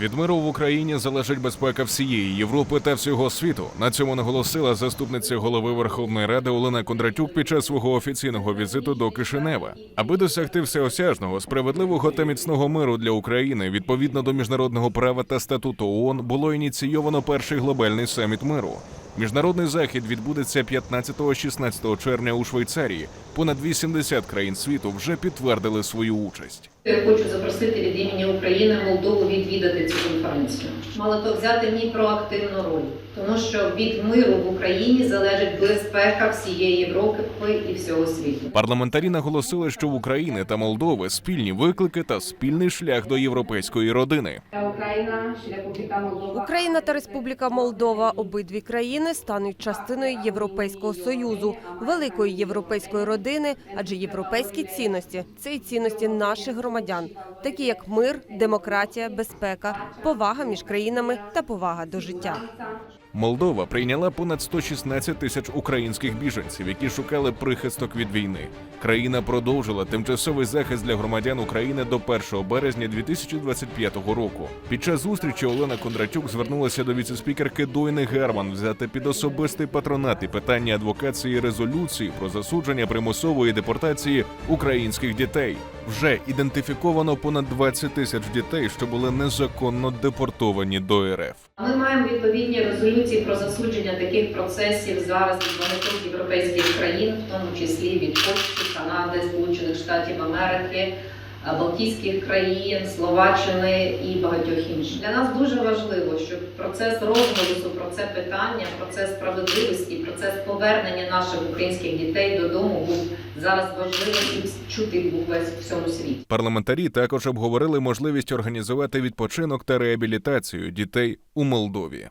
Від миру в Україні залежить безпека всієї Європи та всього світу. На цьому наголосила заступниця голови Верховної Ради Олена Кондратюк під час свого офіційного візиту до Кишинева. Аби досягти всеосяжного, справедливого та міцного миру для України відповідно до міжнародного права та статуту ООН було ініційовано перший глобальний саміт миру. Міжнародний захід відбудеться 15-16 червня у Швейцарії. Понад 80 країн світу вже підтвердили свою участь. Я хочу запросити від імені України Молдову відвідати цю конференцію. Мало то взяти в ній проактивну роль, тому що від миру в Україні залежить безпека всієї Європи і всього світу. Парламентарі наголосили, що в України та Молдови спільні виклики та спільний шлях до європейської родини. Україна та Республіка Молдова обидві країни стануть частиною Європейського союзу, великої європейської родини, адже європейські цінності це і цінності наших громадян, такі як мир, демократія, безпека, повага між країнами та повага до життя. Молдова прийняла понад 116 тисяч українських біженців, які шукали прихисток від війни. Країна продовжила тимчасовий захист для громадян України до 1 березня 2025 року. Під час зустрічі Олена Кондратюк звернулася до віцеспікерки Дойни Герман взяти під особистий патронат і питання адвокації резолюції про засудження примусової депортації українських дітей. Вже ідентифіковано понад 20 тисяч дітей, що були незаконно депортовані до РФ. Ми маємо відповідні резолюції про засудження таких процесів зараз від багатьох європейських країн, в тому числі від Польщі, Канади, Сполучених Штатів Америки, Балтійських країн, Словаччини і багатьох інших. Для нас дуже важливо, щоб процес розголосу про це питання, процес справедливості, процес повернення наших українських дітей додому був зараз важливим і чути був весь в всьому світі. Парламентарі також обговорили можливість організувати відпочинок та реабілітацію дітей у Молдові.